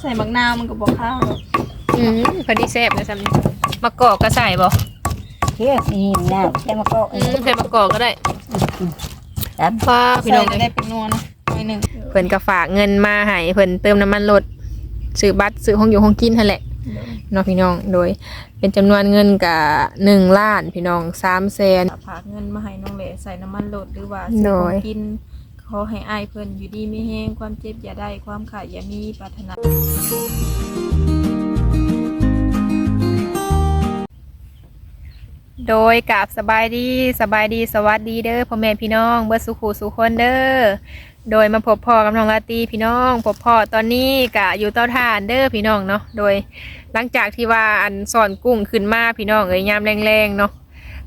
ใส่บักนาวมันก็บอกข้าวหรอกอืมพอดีแซ่บเลยซ้ำนี่มะกอกก็ใส่บ่เที่ยวนี่น้ำแค่มาก็อืมใส่มะกอกก็ได้ครับฟ้าพี่ใส่น้องจะเอ้ยได้เป็นนัวนะหน่อยหนึ่งเพิ่นก็ฝากเงินมาให้เพิ่นเติมน้ำมันรถซื้อบัตรซื้อห้องอยู่ห้องกินนั่นแหละเนาะพี่น้องโดย เป็นจำนวนเงินกะหนึ่งล้านพี่น้องสามแสน ฝากเงินมาให้น้องเหลใส่น้ำมันโหลดหรือว่าโดซื้อยของกิน ขอให้อายเพิ่นอยู่ดีไม่แห้งความเจ็บอย่าได้ความขาดอย่ามีปรารถนาโดยกับสบายดีสบายดีสวัสดีเด้อพ่อแม่พี่น้องเบิดสุขูสุคนเด้อโดยมาพบพ่อกับน้องลาตีพี่น้องพบพ่อตอนนี้กะอยู่เต้าถ่านเด้อพี่น้องเนาะโดยหลังจากที่ว่าอันสอนกุ้งขึ้นมาพี่น้องเอ้ยยามแรงๆเนาะ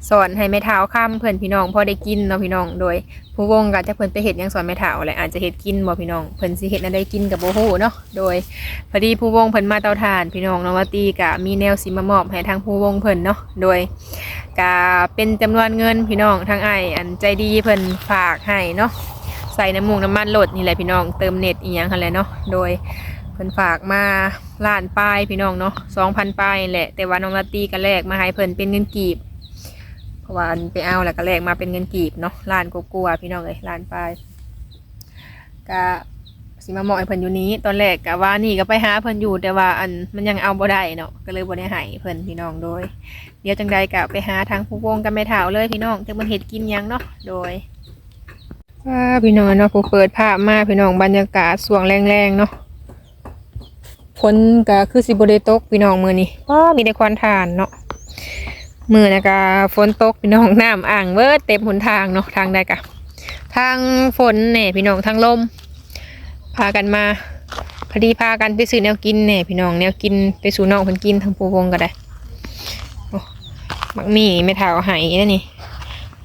สอนให้แม่เท้าข้ามเพื่อนพี่น้องพอได้กินเนาะพี่น้องโดย ผู้วงก็จะเพิ่นไปเฮ็ดยังสอนแม่เท้าแหละอาจจะเฮ็ดกินบ่พี่น้องเพิ่นสิเฮ็ดอันใดกินกับโบ่ฮู้เนาะโดยพอดีผู้วงเพิ่นมาเตาถ่านพี่น้องน้องลาตรีกะมีแนวสิมามอบให้ทางผู้วงเพิ่นเนาะโดยก็เป็นจำนวนเงินพี่น้องทางไออันใจดีเพิ่นฝากให้เนาะใส่น้ำมูกน้ำมันโหลดนี่แหละพี่น้องเติมเน็ตอีหยังกันแหละเนาะโดยเพิ่นฝากมาล้านป้ายพี่น้องเนาะสองพันป้ายแหละ แต่ว่าน้องลาตีก็แลกมาให้เพิ่นเป็นเงินกีบ เพราะว่าอันไปเอาแล้วก็แลกมาเป็นเงินกีบเนาะล้านกลัวๆพี่น้องเอ้ยล้านป้ายก็สิมาเหมาะให้เพิ่นอยู่นี้ตอนแรกก็ว่านี่ก็ไปหาเพิ่นอยู่แต่ว่าอันมันยังเอาบ่ได้เนาะก็เลยบ่ได้ให้เพิ่นพี่น้องโดย เดี๋ยวจังใดกะไปหาทางผู้วงกันไม่ถาวเลยพี่น้องจะมันเห็ดกินยังเนาะโดยว่าพี่น้องเนาะผู้เปิดภาพมาพี่น้องบรรยากาศสวงแรงๆเนาะฝนก็คือสิบได้ตกพี่น้องมือนี้ว้ามีแต่ควันทานเนาะ มือนะกะฝนตกพี่น้องน้ำอ่างเวิร์ดเต็มหนทางเนาะทางใดกะทางฝนเนี่ยพี่น้องทางลม พากันมาพอดีพากันไปซื้อแนวกินเนี่ยพี่น้องแนวกินไปสู่น้องเพิ่นกินทางผู้วงก็ได้บักมีไม่เท่าหายนะนี่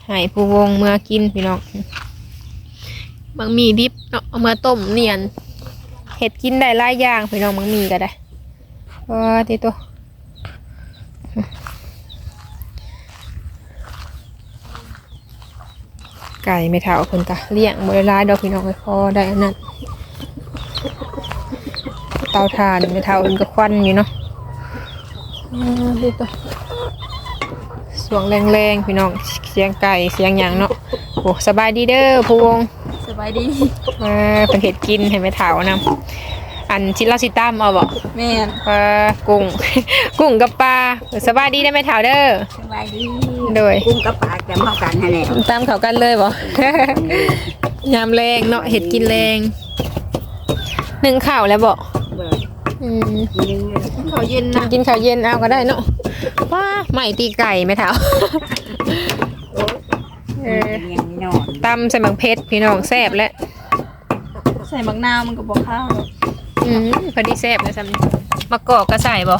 ไหายผู้วงเมื่อกินพี่น้องบักมีดิบเนาะเอามาต้มเนียนเห็ดกินได้หลายอย่างพี่น้องบักมีก็ได้ว้าทีตัว ไก่ไม่เท่าเพิ่นกะเลี้ยงบริลายดอกพี่น้องเลยพอได้อันนั้นเตาถ่านไม่เท่าเพิ่นก็ควันอยู่เนาะอ่าทีตัวสวงแรงๆพี่น้องเสียงไก่เสียงหยังเนาะโอ้สบายดีเด้อผู้วงสบายดีเออเป็นเห็ดกินให้ไม่เถานํอันชิลาซิตั้มเอาบ่แม่นปลากุ้งกุ้งกับปลาสบายดีได้ไหมเถาเด้อสบายดี โดย กุ้งกับปลาจะมากันนั่นแหละตามเขากันเลยบ่ ยามแรงเนาะเห็ดกินแรงหนึ่งข้าวแล้วบ่เบิดอืมยิงเยเขาเย็นนะกินข้าวเย็นเอาก็ได้เนาะว้าไม่ตีไก่ไหมเถาเออยังนอนตำใส่บังเพชรพี่น้องแซ่บแล้วใส่บักนาวมันก็บอกข้าวอกอืมพอดีแซ่บเลยซ้ำนี่มะกอกก็ใส่บ่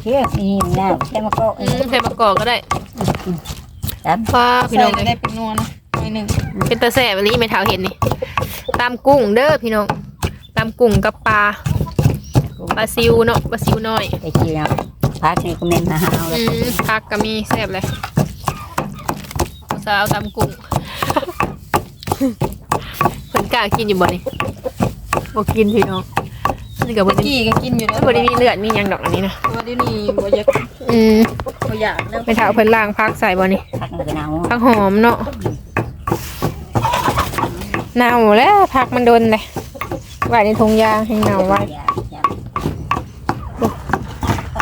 เที่ยวนี่น้ำแค่มาก็อืมใส่มะกอกก็ได้ ครับฟ้าพี่ใส่น้องจะได้เป็นนัวนะหน่อยหนึ่งเป็นตาแซ่บอันนี้ไม่เท่าเห็นนี่ตามกุ้งเด้อพี่น้องตามกุ้งกับปลาปลาซิวเนาะปลาซิวน้อยไปเที่ยวพักนี่ก็เม่นมาหาเอาอืมผักก็มีแซ่บเลยสาวตามกุ้งเพิ่นกล้ากินอยู่บ่นี่บ่กินพี่น้อง นี่ก็บ่ได้กี่ก็กินอยู่แล้วบ่ได้มีเลือดมีหยังดอกอันนี้นะตัวเดี๋ยวนี้บ่อยากอืมบ่อยากแล้วไม่เท่าเพิ่นล้างผักใส่บ่นี่พักมันก็หนาวผักหอมเนาะเน่าแล้วผักมันโดนเลยไว้ในถุงยางให้เน่าไว้อยากอยาก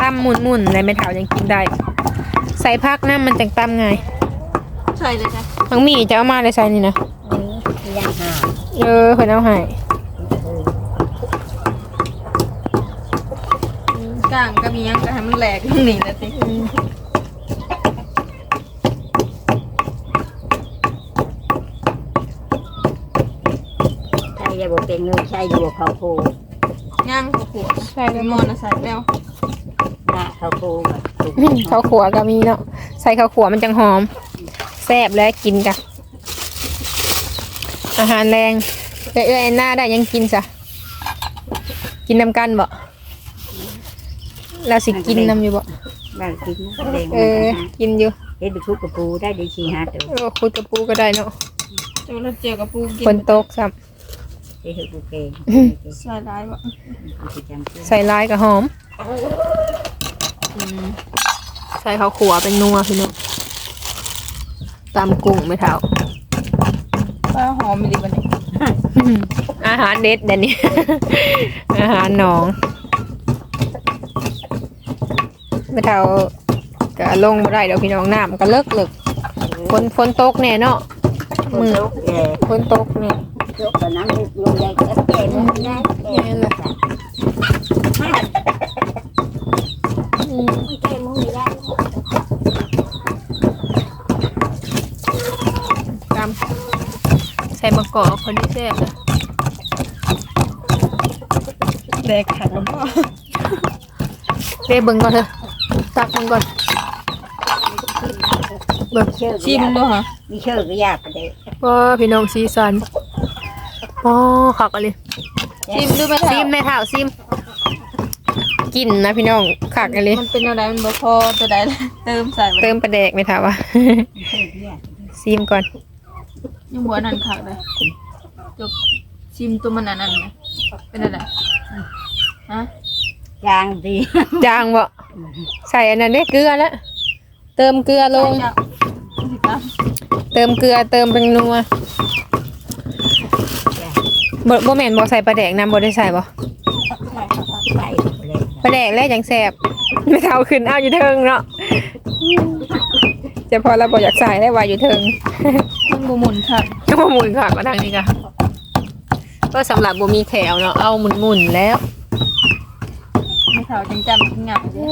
ตั้มหมุนๆเลยไม่เท่ายังกินได้ ใส่ผักน้ำมันจังตั้มไงใช่เลยจ้ะทั้งหมีจะเอามาเลยใส่นี่นะเออย่างหาเออเพิ่นเอาให้ เออ ก้างก็มีหยังก็ให้มันแหลกนี่แหละสิใช่จะบอกเป็นเงินใช่จะบอกเขาโคย่างข้าวขวดใส่เลเลยมอนนะใส่แล้วหน้าเขาโคแบบข้าวขัวก็มีเนาะใส่ข้าวขัวมันจังหอมแซ่บแล้วกินกันอาหารแรงเอ้ยเอ้ยหน้าได้ยังกินซะกินน้ำกันบ่ เราสิกินน้ำอยู่บ่บ้านกินนะแดงเออ กินอยู่เฮ็ดไปทุกกระปูได้ดีชีฮาตัวเออคุยกับปูก็ได้เนาะจะมาเจียวกับปูกินฝนตกซ้ไปเฮ็ดบุเกงใส่ร้ายบ่เอาไปจำเป็นใส่ลายกับหอมอืมใส่ข้าวขัวเป็นนัวพี่น้องตามกุ้งไม่เท่าป้าหอมมีดีบ่นี่อาหารเด็ดเดี๋ยวนี้อาหารหนอง ไม่เท่าก็ลงบ่ได้เดี๋ยวพี่น้องน้ำก็เลิกเลิกฝนฝนตกแน่เนาะมือเออฝนตกแน่ยกตอนนั้นลงใหญ่ก็เก่งได้เก่งเลยอืมเก่งมึงไม่ได้ตามใส่มะกอกคนที่แซ่บนะแดกขัดแล้วบ่เด้เบิ่งก่อนเถอะ ตักเบิ่งก่อนเบิ่งเชื่อชิมบ่ฮะมีเชื่อก็ยากไปเลยว่าพี่น้องซีซันอ๋อขักอะไรชิมดูไหมซิมในเท้าซิมกินนะพี่น้องขักอะไรมันเป็นอะไรมันบ่พอตัวใดเลยเติมใส่บ่เติมประแดกไหมถามว่าเชื่อก็ยากซิมก่อนยังบ่อันนั้นคักเลยจบชิมตัวมันอันนั้นนะเป็นอะไรฮะ จางดีจางบ่ใส่อันนั้นเด้เกลือแล้วเติมเกลือลงใส่จ้ะสิครับเติมเกลือเติมเป็นนัวบ่บ่แม่นบ่ใส่ปลาแดกน้ำบ่ได้ใส่บ่ใส่เลยปลาแดกแล้วจังแซ่บไม่เท่าขึ้นเอาอยู่เทิงเนาะจะพอเราบ่อยากใส่ได้ว่าอยู่เทิงมันบ่หมุนคักก็มาหมุนค่ะมาทางนี้ค่ะก็สำหรับบ่มีแถวเนาะเอาหมุนหมุนๆแล้วไม่ เท่าจังจำกินงับเด้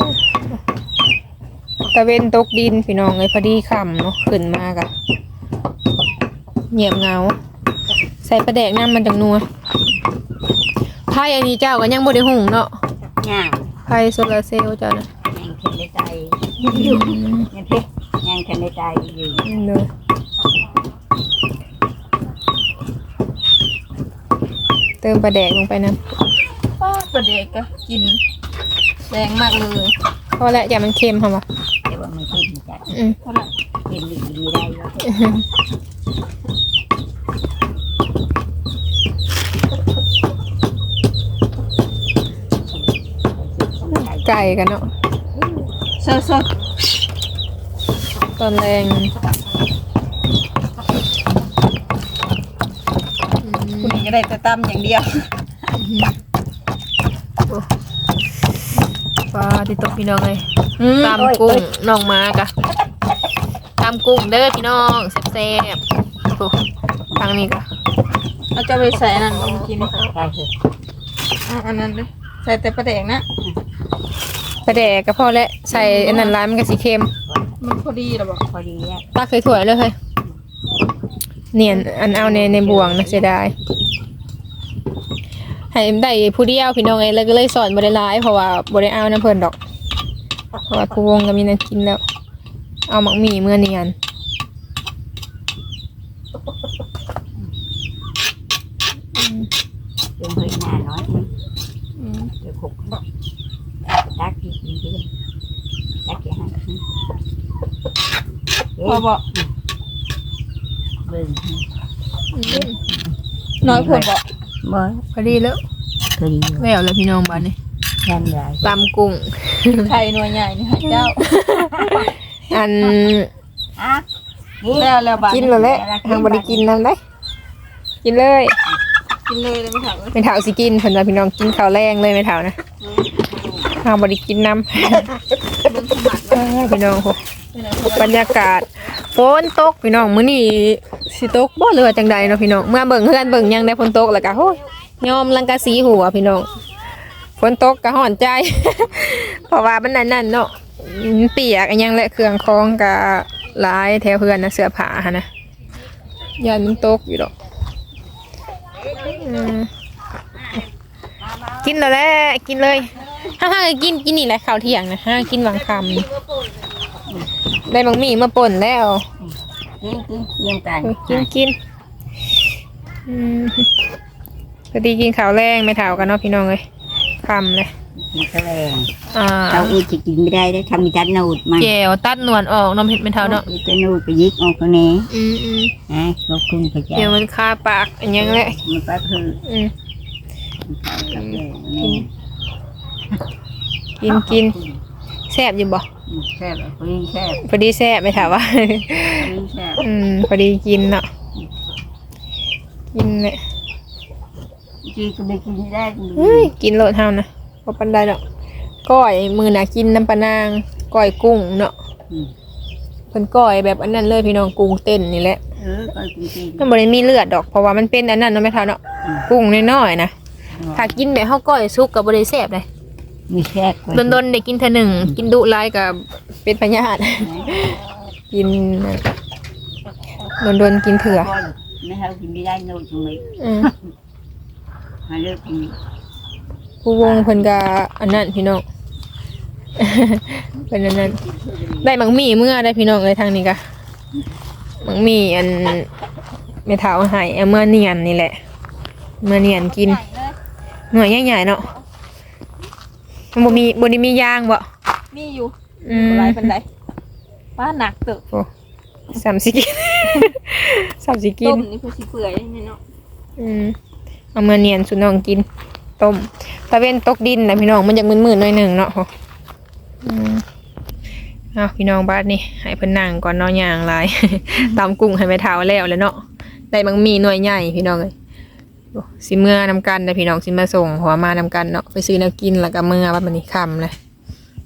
ตะเวนตกดินพี่น้องเลยพอดีค่ำเนาะขึ้นมากะเงียบเหงา ใส่ประแดกน้ำมันจังนัวไพ่อันนี้เจ้าก็ยังบ่ได้หุงเนาะย่างไพ่โซลาร์เซลล์เจ้านะยังเข็นในใจอยู่ยังเพ่ยังเข็นในใจอยู่อืมเนอะเติมประแดกลงไปนะป้าประเด็กก็กิน แรงมากเลยเพราะแล้วอย่ามันเค็มค่ะวะแต่ว่ามันเข็นจัดอืมเท่าไหร่เข็นดีดีได้แล้วไก่กันเนาะเซ่อตอนแรงอืๆคุณนี่ก็ได้แต่ตำอย่างเดียว ปลาที่ตกพี่น้องเลยตามกุ้งน้องมากะตามกุ้งเด้อพี่น้องแซ่บๆโอ้ทางนี้กะเอาจะไปใส่อันนั้นบ่เมื่อกี้นี่ใช่คืออะอันนั้นเลยใส่แต่ประเด็กนะปลาแดกก็พอแล้วใส่อันนั้นร้ายมันก็สีเค็มมันพอดีแล้วบอกพอดีอะตักเคยถั่วยๆเลยเฮ้ยเนียนอันเอาในในบ่วงนะเสียดาย ให้ได้ผู้เดียวพี่น้องเองแล้วก็เลยสอนบริลายเพราะว่าบริเอาน้ำเพิ่นดอกเพราะว่าผู้วงก็มีน้ำกินแล้ว เอาหมักหมี่เมื่อเนียนจงเฮ้ยหน้าน้อยนึงอืมเดี๋ยวขุกตักอีกทีตักอย่างนั้นพอบอกเบิ่งน้อยผลบอกบ่พอดีแล้ว พอดีแล้วแล้วพี่น้องบ้านนี้แค่ไหนตำกุ้ง ไข่หน่วยใหญ่นี่ค่ะเจ้าอันอะนี่แล้วแล้วบาดกินแล้วแหละทางบริกินนั่นได้ กินเลยกินเลยเลยไม่ถามเลยไม่เถาสิกินเพิ่นว่าพี่น้องกินข้าวแรงเลยไม่เถานะทางบริกินน้ำเบิ่งสมัครเอ้ยพี่น้องโหไปไหนเพราะว่าบรรยากาศฝนตกพี่น้องมื้อนี้สิตกบ่หรือว่าจังใดเนาะพี่น้องเมื่อเบิ่งเฮือนเบิ่งหยังได้ฝนตกแล้วก็โห ยยอมลังกะสีหัวพี่น้องฝนตกก็ห่อนใจ เพราะว่ามันนั่นนั่นเนาะมันเปียกอันยังและเครื่องคองก็หลายแถวเฮือนนะเสื้อผ้าหั่นนะยานมันตกอยู่ดอกอืมกินแล้วแหละกินเลยห้าห้ากินกินนี่แหละข้าวเที่ยงนะห้ากินหวังคำได้บางหมี่มาป่นแล้วกินกินเยี่ยมกันกินกินอืม พอดีกินข้าวแรงไม่เท่ากันเนาะพี่น้องเลยคำเลยมันก็แรงอ่าเราเองจะกินไม่ได้ได้ทำมีจัดนูดมาแก้วตัดหนวดออกเน้ำเห็ดไม่เท่าเนาะมีจัดนูดไปยิกออกคนนี้อืมอืมนะขอบคุณพระเจ้าเดี๋ยวมันคาปากอันยังแหละมันก็คืออืมกับแรงนี่กินกินแซ่บอยู่บ่แซ่บพอดีแซ่บพอดีแซ่บไม่ถามว่าพอดีแซ่บอืมพอดีกินเนาะกินเนี่ย จีก็ไม่กินได้เฮ้ยกินโลดเท่านะพอปันได้ดอกก้อยมือน่ะกินน้ำปลานางก้อยกุ้งเนาะเพิ่นก้อยแบบอันนั้นเลยพี่น้องกุ้งเต้นนี่แหละเออก็กินกินมันบ่ได้มีเลือดดอกเพราะว่ามันเป็นอันนั้นเนาะแม่เท่าเนาะกุ้งน้อยๆนะถ้ากินแบบเฮาก้อยสุกก็บ่ได้แซ่บเลย มีแซ่บโดนๆได้กินเทื่อหนึ่งกินดุหลายก็เป็นพยาธิ กินโดนๆกินเถื่อไม่ให้กินไม่ได้นูดตรงนี้ อืม หาเรื่องกินผู้วงเพิ่นก็อันนั้นพี่น้องเป็นอันนั้น ได้มังมีเมื่อได้พี่น้องเลยทางนี้ก็มังมีอันเมทาเอาใหายเอาเมื่อเนียนนี่แหละ เมื่อเนียนกิน หน่วยใหญ่ๆเนาะมันบ่มีบ่ได้มียางบ่มีอยู่อืมหลายปานใดป้าหนักเตึกสามสิกิน สามสิกิต้นมนี่คือสิเปื่อยนี่เนาะอืม เอามาเนียนสุน้องกิน ต้มตะเว้นตกดินนะพี่น้องมันจะมึนๆหน่อยหนึ่งเนาะโหอืมเอาพี่น้องบ้านนี่ให้เพิ่นนั่งก่อนเนาะย่างหลายตามกุ้งให้แม่เท้าแล้วเลยเนาะได้บางมีหน่วยใหญ่พี่น้องเลยโอ้สิเมื่อนำกันนะพี่น้องสิมาส่งหัวมานำกันเนาะไปซื้อแนวกินแล้วก็เมื่อวันนี้ค่ำเลย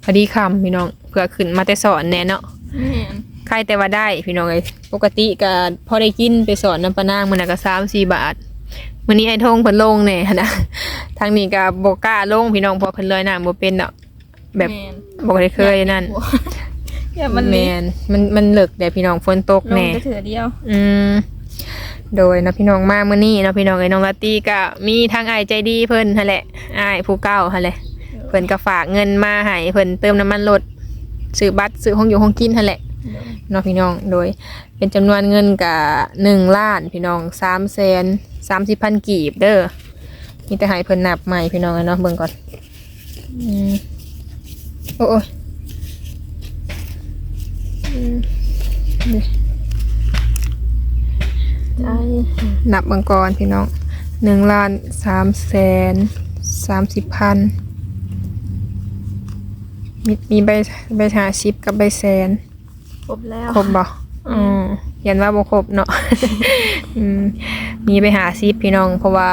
พอดีค่ำพี่น้องเพื่อขึ้นมาแต่สอนแน่เนาะแม่นใครแต่ว่าได้พี่น้องเอ้ยปกติก็พอได้กินไปสอนน้ำปลานางมันนะก็สามสี่บาท มื้อนี้ไอ้ทงเพิ่นลงแน่นะทางนี้ก็บ่กล้าลงพี่น้องเพอเพิ่นลอยน้ำบ่เป็นดอกแบบม่นบ่ได้เคยนั่นอย่ามันแมมีนมันมันเลิกแด่พี่น้องฝนตกลงแน่จะเถื่อเดียว อืมโดยเนาะพี่น้องมามื้อนี้เนาะพี่น้องเอ้ยน้องลาตี้ก็มีทางอ้ายใจดีเพิ่นหั่นแหละอ้ายผู้เก่าหั่นแหละเพิ่นก็ฝากเงินมาให้เพิ่นเติมน้ำมันรถซื้อบัตรซื้อห้องอยู่ห้องกินหั่นแหละ เนาะพี่น้องโดย เป็นจำนวนเงินกับหนึ่งล้านพี่น้องสามแสนสามสิบพันกีบเด้อมีแต่ให้เพิ่นนับใหม่พี่น้องเนาะเบิ่งก่อนอืมโอ้โอยนับบิ่งก่อนพี่น้องหนึ่งล้านสามแสนสามสิบพันมีมีใบใบหาชิปกับใบแสน ครบแล้วครบบ่อืมยันว่าบ่ครบเนาะอืมมีไปหาซิปพี่น้อง เพราะว่า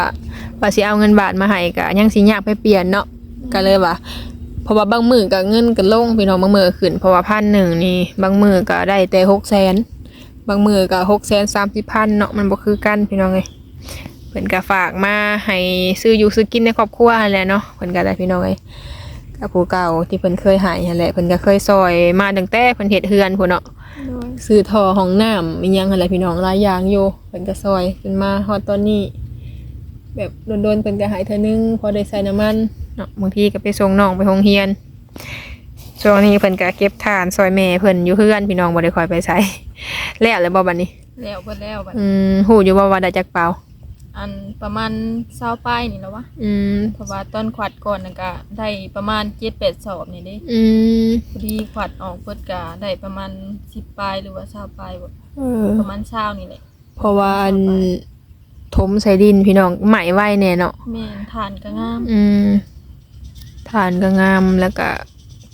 ว่าสิเอาเงินบาทมาให้ก็ยังสิยากไปเปลี่ยนเนาะก็เลยว่าเพราะว่าบางมือก็เงินก็ลงพี่น้องบางมือขึ้นเพราะว่าพันหนึ่งนี่บางมือก็ได้แต่หกแสนบางมือก็หกแสนสามสิบพันเนาะมันบ่คือกันพี่น้องเอ้ยเพิ่นก็ฝากมาให้ซื้ออยู่ซื้อกินในครอบครัวนั่นแหละเนาะเพิ่นก็ได้พี่น้องเอ้ย กับผู้เก่าที่เพิ่นเคยให้นั่นแหละเพิ่นก็เคยซอยมาตั้งแต่เพิ่นเฮ็ดเฮือนพุ่นเนาะโดยซื้อทอห้องน้ำมียังอะไรพี่น้องหลายอย่างอยู่เพิ่นก็ซอยขึ้นมาฮอดตอนนี้ แบบโดนๆเพิ่นก็หายเทื่อนึงพอได้ใส่น้ำมันเนาะบางทีก็ไปส่งน้องไปโรงเรียนช่วงนี้เพิ่นก็เก็บทานซอยแม่เพิ่นอยู่เฮือนพี่น้องบ่ได้ค่อยไปใช้แล้วเลยบ่บัดนี้ แล้วเพิ่นแล้วบัดอืมฮู้อยู่บ่ว่าได้จักเปล่า อันประมาณ20ป้ายนี่แล้ววะอืม เพราะว่าต้นขวัดก่อนนั่นก็ได้ประมาณ7-8สอบนี่เด้อืม พอดีขวัดออกเพิ่นก็ได้ประมาณ10ปลายหรือว่า20ปลายบ่เออ ประมาณ20นี่แหละเพราะว่าอันถมใส่ดินพี่น้องไหมไว้แน่เนาะ แม่นทานก็งามอืมฐานก็งามแล้วก็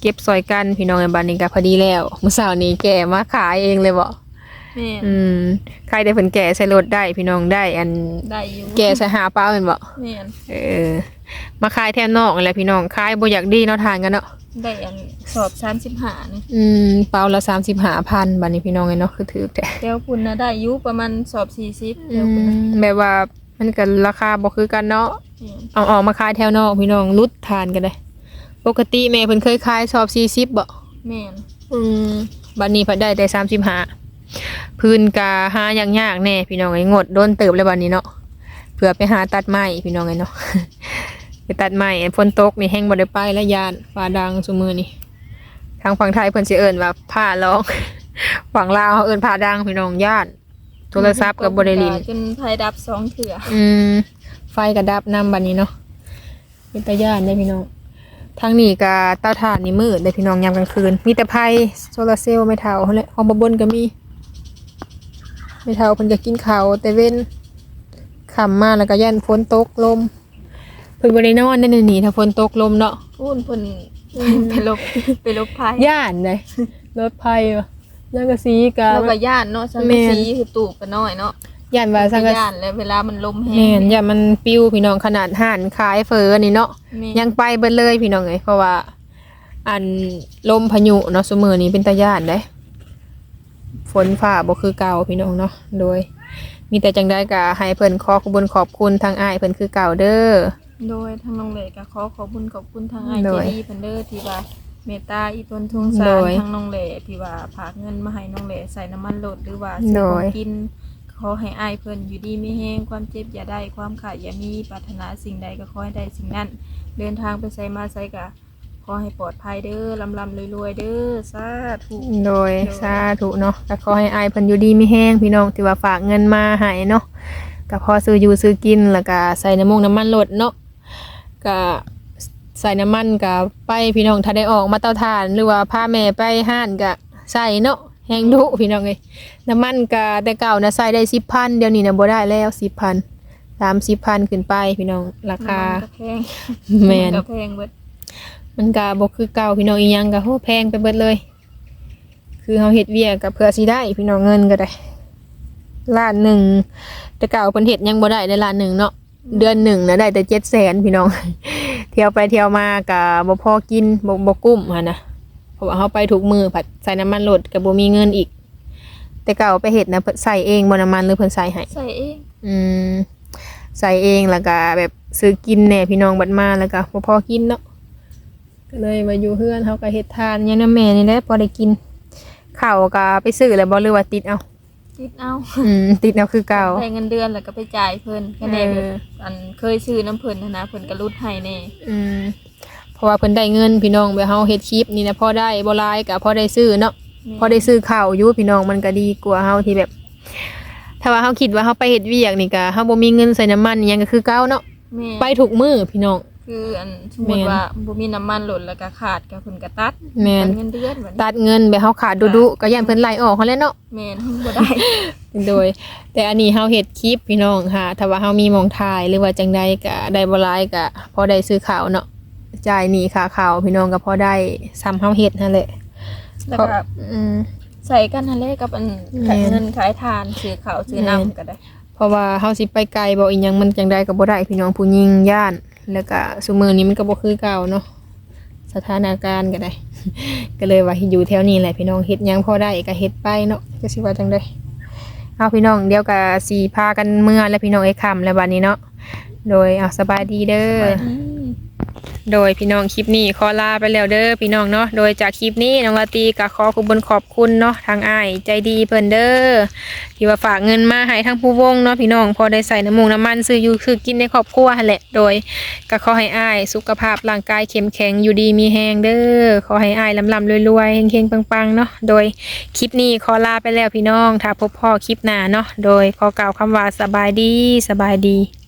เก็บซอยกันพี่น้องในบ้านนี้ก็พอดีแล้วเมื่อเช้านี้แก่มาขายเองเลยบ่ แม่นอืมใครได้เพิ่นแก่ใส่รถได้พี่น้องได้ อันได้อยู่แก่ใส่หาเป้าแม่นบ่แม่นเออ มาขายแทนนอกนั่นแหละพี่น้องขายบ่อยากดีเนาะทานกันเนาะ ได้อันสอบ35นี่อืมเป้าละ35,000บัดนี้พี่น้องเอ้ยเนาะคือถือแต่แก้วคุณนะได้อยุประมาณสอบ40อืแก้วคุณมนะแบบว่ามันก็ราคาบ่คือกันเนาะแม่นเอาออกมาขายแถวนอกพี่น้องรุดทานกันได้ปกติแม่เพิ่นเคยขายสอบ40บ่แม่นอืมบัดนี้เพัดได้แต่สามสิบห้า พื้นกาหายังยากแน่พี่น้องไอ้งดโดนเติบเลยบัดนี้เนาะเผื่อไปหาตัดไม้พี่น้องไอ้เนาะไปตัดไม้ฝนตกนี่แห้งบ่ได้ไปและยานฟ้าดังซุมือนี่ทางฝั่งไทยเพิ่นสิเอิ้นว่าผ้าร้องฝั่งลาวเขาเอิ้นผ้าดังพี่น้องย่านโทรศัพท์กับบ่ได้ลินจนไฟดับสองเถื่ออืมไฟกระดับนำบัดนี้เนาะเป็นตาย่านได้อพี่น้องทางนี้ก็เตาถ่านนี่มืดเลยพี่น้องยามกลางคืน มีแต่ไพ่โซลาร์เซลล์ไม่เท่าหั่นแหละของบบนก็มี ไม่เท่าเพิ่นก็กินข้าวแต่เว้นค่ำมาแล้วก็ย่านฝนตกลมเพิ่นบ่ได้นอนนั่นนี่ถ้าฝนตกลมเนาะพูนเพิ่นไปลบไปลบไพ่ย่านเลยรถไพ่วะยังกะสีกะแล้วก็ย่านเนาะสังแม่กะนสีคือตูบกันน้อยเนาะย่านว่าสังกะย่านแล้วเวลามันลมแห้แม่งนอย่ามันปิ้วพี่น้องขนาดห่านขายเฟอนี่เนาะแม่นยังไปเบิดเลยพี่น้องเอ้ยเพราะว่า อันลมพายุเนาะสมือนี้เป็นตาย่านได้ ฝนฟ้าบ่คือเก่าพี่น้องเนาะโดย มีแต่จังได้ก็ให้เพิ่นขอขอบคุญขอบคุณทางอ้ายเพิ่นคือเก่าเด้อ โดยทางน้องเหล็กก็ขอขอบคุณขอบคุณทางไอโดเจยดีเพิ่นเด้อที่ว่าเมตตาอีต้นทุงสาโดรยทางน้องเหล็กที่ว่าฝากเงินมาให้น้องเหล็กใส่น้ำมันรถหรือว่าโดซื้อยของกิน ขอให้อายเพิ่นอยู่ดีไม่แห้งความเจ็บอย่าได้ความขาดอย่ามีปรารถนาสิ่งใดก็ขอให้ได้สิ่งนั้น เดินทางไปไสมาไสก็ ขอให้ปลอดภัยเด้อลำลำรวยๆเด้อสาธุโดยสาธุเนาะก็ขอให้อายเพิ่นอยู่ดีมีแห้งพี่น้องที่ว่าฝากเงินมาให้เนาะก็พอซื้ออยู่ซื้อกินแล้วก็ใส่น้ำมงน้ำมันรถเนาะก็ใส่น้ำมันก็ไปพี่น้องถ้าได้ออกมาเตาถ่าน หรือว่าพาแม่ไปห้านก็ใส่เนาะแห้งดุพี่น้องเอ้ยน้ำมันก็แต่เก่านะใส่ได้10,000เดี๋ยวนี้นะบ่ได้แล้ว10,000 30,000ขึ้นไปพี่น้องราคาน้ำมันก็แพงแม่นก็แพงเบิด มันก็บ่คือเก่าพี่น้องอีหยังก็โหแพงไปเบิดเลย คือเฮาเฮ็ดเวียกก็เพื่อสิได้พี่น้องเงินก็ได้ล้านหนึ่งแต่เก่าเพิ่นเฮ็ดยังบ่ได้ได้ล้านหนึ่งเนาะเดือนหนึ่งนะได้แต่700,000พี่น้อง เที่ยวไปเที่ยวมาก็บ่พอกินบ่บ่กุ้มหั่นนะเพราะว่าเฮาไปทุกมือผัดใส่น้ำมันรถก็บ่มีเงินอีก แต่เก่าไปเฮ็ดนะเพิ่นใส่เองบ่น้ำมันหรือเพิ่นใส่ให้ใส่เอง อืมใส่เองแล้วก็แบบซื้อกินแหน่พี่น้องบัดมาแล้วก็บ่พอกินเนาะ ก็เลยมาอยู่เฮือนเฮาก็เฮ็ดทานอยังน้ำแม่นี่แหละพอได้กินข้าวก็ไปซื้อแล้วบ่หรือว่าติดเอาติดเอาอืมติดเอาคือเก่า ได้เงินเดือนแล้วก็ไปจ่ายเพิ่นก็ได้แบบเออ อันเคยซื้อน้ำเพิ่นนะนะเพิ่นก็รุดให้แน่อืมเพราะว่าเพิ่นได้เงินพี่น้องแบบเฮาเฮ็ดคลิปนี่นะพอได้บ่หลายก็พอได้ซื้อเนาะพอได้ซื้อข้าวอยู่พี่น้องมันก็ดีกว่าเฮาที่แบบ ถ้าว่าเฮาคิดว่าเฮาไปเฮ็ดเวียกนี่ก็เฮาบ่มีเงินใส่น้ำมันอิหยังก็คือเก่าเนาะแม่ไปทุกมื้อพี่น้อง คืออันสมแม่มุตินว่าบ่มีน้ำมันหล่นแล้วก็ขาดก็เพิ่นก็ตัดแม่นเงินเดือนบัดนี้ตัดเงินแบบเฮาขาดดุๆก็ย่านเพิ่นไล่ออกเขาแหล้วเนาะ แม่นบ่ได้ โดย แต่อันนี้เฮาเฮ็ดคลิปพี่น้องค่ะ ถ้าว่าเฮามีหมองถ่ายหรือว่าจังใดก็ได้บ่หลายก็พอได้ซื้อข้าวเนาะจ่ายหนี้ค่าข้าวพี่น้องก็พอได้ซ้ำเฮาเฮ็ดนั่นแหละแล้วเพราะก็อืม ใส่กันนั่นแหละกับอันแม่นเงินขายทานซื้อข้าวซื้อน้ำก็ได้เพราะว่าเฮาสิไปไกลบ่อีหยังมันจังใดก็บ่ได้พี่น้องผู้หญิงย่าน แล้วก็ซุมือนี้มันก็บ่คือเก่าเนาะสถานการณ์ก็ได้ ก็เลยว่าอยู่แถวนี้แหละพี่น้องเฮ็ดหยังพอได้ก็เฮ็ดไปเนาะจะสิว่าจังไดเอาพี่น้องเดี๋ยวก็สิพากันเมื่อแล้วพี่น้องไอ้ค่ำแล้วบัดนี้เนาะโดยเอาสบายดีเด้อ โดยพี่น้องคลิปนี้ขอลาไปแล้วเด้อพี่น้องเนาะ โดยจากคลิปนี้น้องลาตีก็ขอขอบคุญขอบคุณเนาะทางอ้ายใจดีเพิ่นเด้อที่ว่าฝากเงินมาให้ทั้งผู้วงเนาะพี่น้องพอได้ใส่น้ำมูกน้ำมันซื้ออยู่คือกินในครอบครัวหั่นแหละ โดยก็ขอให้อ้ายสุขภาพร่างกายเข้มแข็งอยู่ดีมีแฮงเด้อขอให้อ้ายลำลำรวยๆเฮงๆปังๆเนาะ โดยคลิปนี้ขอลาไปแล้วพี่น้องถ้าพบพ่อคลิปหน้าเนาะ โดยขอกล่าวคำว่าสบายดีสบายดี